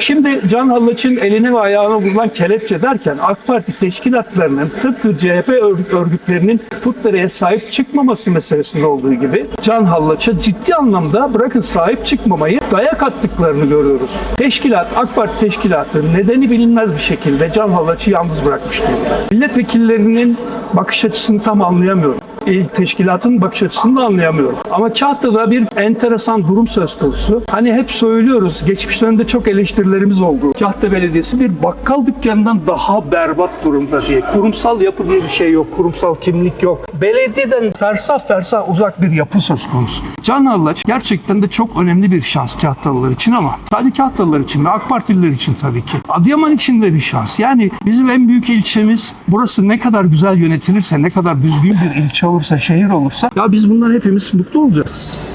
Şimdi Can Hallaç'ın eline ve ayağına vurulan kelepçe derken AK Parti teşkilatlarının tıpkı CHP ör- örgütlerinin Putdere'ye sahip çıkmaması meselesinde olduğu gibi Can Hallaç'a ciddi anlamda bırakın sahip çıkmamayı dayak attıklarını görüyoruz. Teşkilat, AK Parti teşkilatı nedeni bilinmez bir şekilde Can Hallaç'ı yalnız bırakmış durumda. Milletvekillerinin bakış açısını tam anlayamıyorum. İl teşkilatın bakış açısını da anlayamıyorum. Ama Kahta'da bir enteresan durum söz konusu. Hani hep söylüyoruz, geçmişten de çok eleştirilerimiz oldu. Kahta Belediyesi bir bakkal dükkanından daha berbat durumda diye. Kurumsal yapı diye bir şey yok, kurumsal kimlik yok. Belediyeden fersah fersah uzak bir yapı söz konusu. Can Hallaç gerçekten de çok önemli bir şans Kahtalılar için ama sadece Kahtalılar için ve AK Partililer için tabii ki. Adıyaman için de bir şans. Yani bizim en büyük ilçemiz burası ne kadar güzel yönetilirse, ne kadar düzgün bir ilçe olursa, şehir olursa ya biz bundan hepimiz mutlu olacağız.